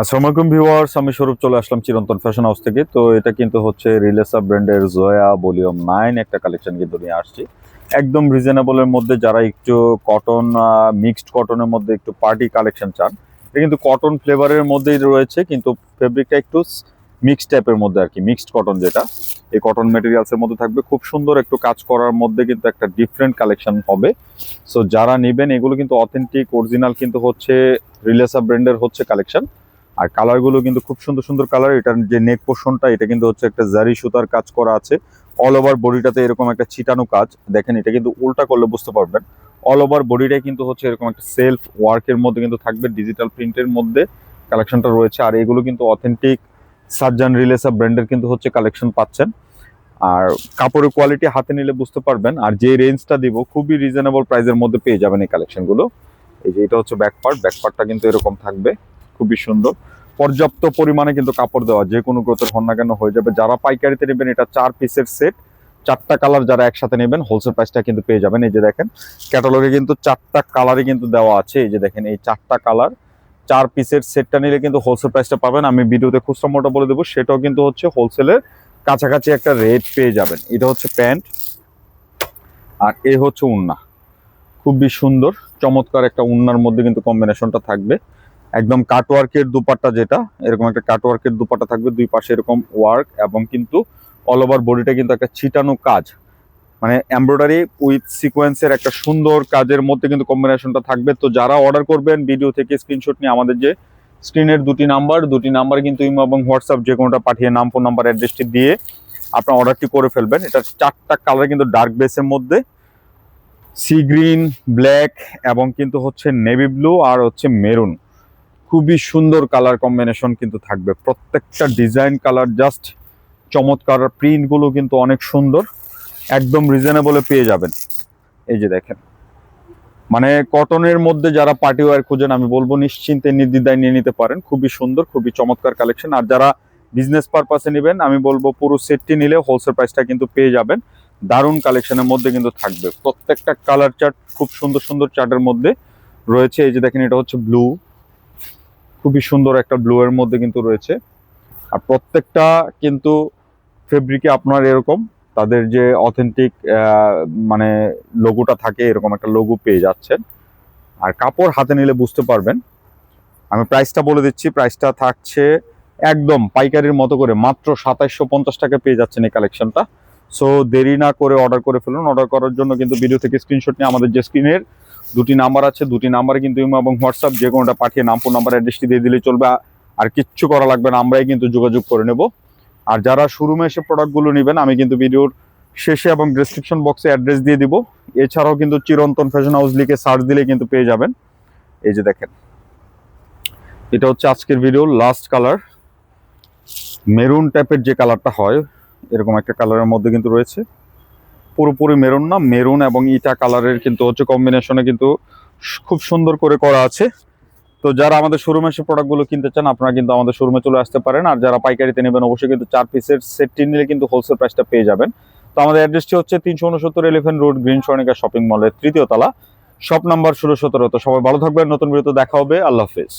আসসালামু আলাইকুম ভিউয়ার্স, আমি স্বরূপ চলে আসলাম চিরন্তন ফ্যাশন হাউস থেকে। তো এটা কিন্তু হচ্ছে রিলেসা ব্র্যান্ডের জয়া ভলিউম নাইন একটা কালেকশন কিন্তু নিয়ে আসছি। একদম রিজনেবলের মধ্যে যারা একটু কটন মিক্সড কটনের মধ্যে একটু পার্টি কালেকশন চান, এটা কিন্তু কটন ফ্লেভারের মধ্যেই রয়েছে, কিন্তু ফেব্রিকটা একটু মিক্সড টাইপের মধ্যে আর কি মিক্সড কটন যেটা। এই কটন মেটেরিয়ালসের মধ্যে থাকবে। খুব সুন্দর একটু কাজ করার মধ্যে কিন্তু একটা ডিফারেন্ট কালেকশন হবে। সো যারা নেবেন, এগুলো কিন্তু অথেন্টিক অরিজিনাল কিন্তু হচ্ছে রিলেসা ব্র্যান্ডের হচ্ছে কালেকশন আর কালারগুলো কিন্তু খুব সুন্দর সুন্দর কালার এটার যে নেক পোর্শনটা এটা কিন্তু হচ্ছে একটা জারি সুতার কাজ করা আছে। অল ওভার বডিটাতে এরকম একটা ছিটানো কাজ। দেখেন, এটা কিন্তু উল্টা করলে বুঝতে পারবেন। অল ওভার বডিটাই কিন্তু হচ্ছে এরকম একটা সেলফ ওয়ার্কের মধ্যে কিন্তু থাকবে ডিজিটাল প্রিন্টের মধ্যে কালেকশনটা রয়েছে। আর এগুলো কিন্তু অথেন্টিক সাজ্জান রিলেসা ব্র্যান্ডের কিন্তু হচ্ছে কালেকশন পাচ্ছেন। আর কাপড়ের কোয়ালিটি হাতে নিলে বুঝতে পারবেন। আর যে রেঞ্জটা দিব, খুবই রিজনেবল প্রাইসের মধ্যে পেয়ে যাবেন এই কালেকশনগুলো এই যে এটা হচ্ছে ব্যাক পার্ট ব্যাক পার্টটা কিন্তু এরকম থাকবে। খুবই সুন্দর। পর্যাপ্ত পরিমাণে কিন্তু কাপড় দেওয়া, যে কোনো গ্রোথের হন না কেন হয়ে যাবে। যারা পাইকারিতে নেবেন, এটা চার পিসের সেট। চারটা কালার যারা একসাথে নেবেন হোলসেল প্রাইসটা কিন্তু পেয়ে যাবেন। এই যে দেখেন ক্যাটালগে কিন্তু চারটা কালারই কিন্তু দেওয়া আছে। এই যে দেখেন, এই চারটা কালার চার পিসের সেটটা নিলে কিন্তু হোলসেল প্রাইসটা পাবেন। আমি ভিডিওতে খুচরা মোটা বলে দেবো, সেটাও কিন্তু হচ্ছে হোলসেলের কাছাকাছি একটা রেট পেয়ে যাবেন। এটা হচ্ছে প্যান্ট, আর এ হচ্ছে উন্না। খুবই সুন্দর, চমৎকার একটা উন্নার মধ্যে কিন্তু কম্বিনেশনটা থাকবে। একদম কাটওয়ার্কের দুপাট্টা যেটা, এরকম একটা কাটওয়ার্কের দুপাট্টা থাকবে, দুই পাশে এরকম ওয়ার্ক এবং কিন্তু অল ওভার বডিটা কিন্তু একটা ছিটানো কাজ। মানে এমব্রয়ডারি উইথ সিকোয়েন্সের একটা সুন্দর কাজের মধ্যে কিন্তু কম্বিনেশনটা থাকবে। তো যারা অর্ডার করবেন ভিডিও থেকে স্ক্রিনশট নিয়ে আমাদের যে স্ক্রিনের দুটি নাম্বার দুটি নাম্বার কিন্তু ইমো এবং হোয়াটসঅ্যাপ যে কোনোটা পাঠিয়ে নাম ফোন নাম্বার অ্যাড্রেসটি দিয়ে আপনার অর্ডারটি করে ফেলবেন। এটা চারটা কালার কিন্তু ডার্ক বেসের মধ্যে। সি গ্রিন ব্ল্যাক এবং কিন্তু হচ্ছে নেভি ব্লু আর হচ্ছে মেরুন খুবই সুন্দর কালার কম্বিনেশন কিন্তু থাকবে। প্রত্যেকটা ডিজাইন কালার জাস্ট চমৎকার প্রিন্টগুলো কিন্তু অনেক সুন্দর, একদম রিজনেবলে পেয়ে যাবেন। এই যে দেখেন মানে কটনের মধ্যে যারা পার্টি ওয়ার খুঁজেন, আমি বলব নিশ্চিন্তে নির্দ্বিধায় নিয়ে নিতে পারেন। খুবই সুন্দর, খুবই চমৎকার কালেকশন আর যারা বিজনেস পারপাসে নেবেন, আমি বলব পুরো সেটটি নিলে হোলসেল প্রাইসটা কিন্তু পেয়ে যাবেন। দারুণ কালেকশনের মধ্যে কিন্তু থাকবে। প্রত্যেকটা কালার চার্ট খুব সুন্দর সুন্দর চার্টের মধ্যে রয়েছে। এই যে দেখেন, এটা হচ্ছে ব্লু খুবই সুন্দর একটা ব্লু এর মধ্যে কিন্তু রয়েছে। আর প্রত্যেকটা কিন্তু ফেব্রিকে আপনার এরকম, তাদের যে অথেন্টিক মানে লোগোটা থাকে, এরকম একটা লোগো পেয়ে যাচ্ছেন। আর কাপড় হাতে নিলে বুঝতে পারবেন। আমি প্রাইসটা বলে দিচ্ছি প্রাইসটা থাকছে একদম পাইকারির মতো করে, মাত্র সাতাইশশো পঞ্চাশ টাকা পেয়ে যাচ্ছেন এই কালেকশনটা সো দেরি না করে অর্ডার করে ফেলুন। অর্ডার করার জন্য কিন্তু ভিডিও থেকে স্ক্রিনশট নিয়ে আমাদের যে স্ক্রিনের দুটি নাম্বার আছে, দুটি নাম্বারে কিন্তু ইমো এবং হোয়াটসঅ্যাপ, যে কোনোটা পাঠিয়ে নাম, ফোন নাম্বার অ্যাড্রেসটি দিয়ে দিলে চলবে। আর কিচ্ছু করা লাগবে না, আমরাই কিন্তু যোগাযোগ করে নেব। আর যারা শোরুমে এসে প্রোডাক্টগুলো নেবেন, আমি কিন্তু ভিডিওর শেষে এবং ডিসক্রিপশন বক্সে অ্যাড্রেস দিয়ে দিব। এছাড়াও কিন্তু চিরন্তন ফ্যাশন হাউস লিখে সার্চ দিলে কিন্তু পেয়ে যাবেন। এই যে দেখেন। এটা হচ্ছে আজকের ভিডিও লাস্ট কালার মেরুন টাইপের যে কালারটা হয়, এরকম একটা কালারের মধ্যে কিন্তু রয়েছে। পুরোপুরি মেরুন না, মেরুন এবং ইটা কালারের কিন্তু হচ্ছে কম্বিনেশনে কিন্তু খুব সুন্দর করে করা আছে। তো যারা আমাদের শোরুমে এসে প্রোডাক্টগুলো কিনতে চান, আপনারা কিন্তু আমাদের শোরুমে চলে আসতে পারেন। আর যারা পাইকারিতে নেবেন, অবশ্যই কিন্তু চার পিসের সেটটি নিলে কিন্তু হোলসেল প্রাইসটা পেয়ে যাবেন। তো আমাদের অ্যাড্রেসটি হচ্ছে তিনশো উনসত্তর elephant road green Swarnika shopping মলের তৃতীয় তলা। শপ নাম্বার ষোলো সতেরো। তো সবাই ভালো থাকবেন, নতুন ভিডিওতে দেখা হবে। আল্লাহ হাফিজ।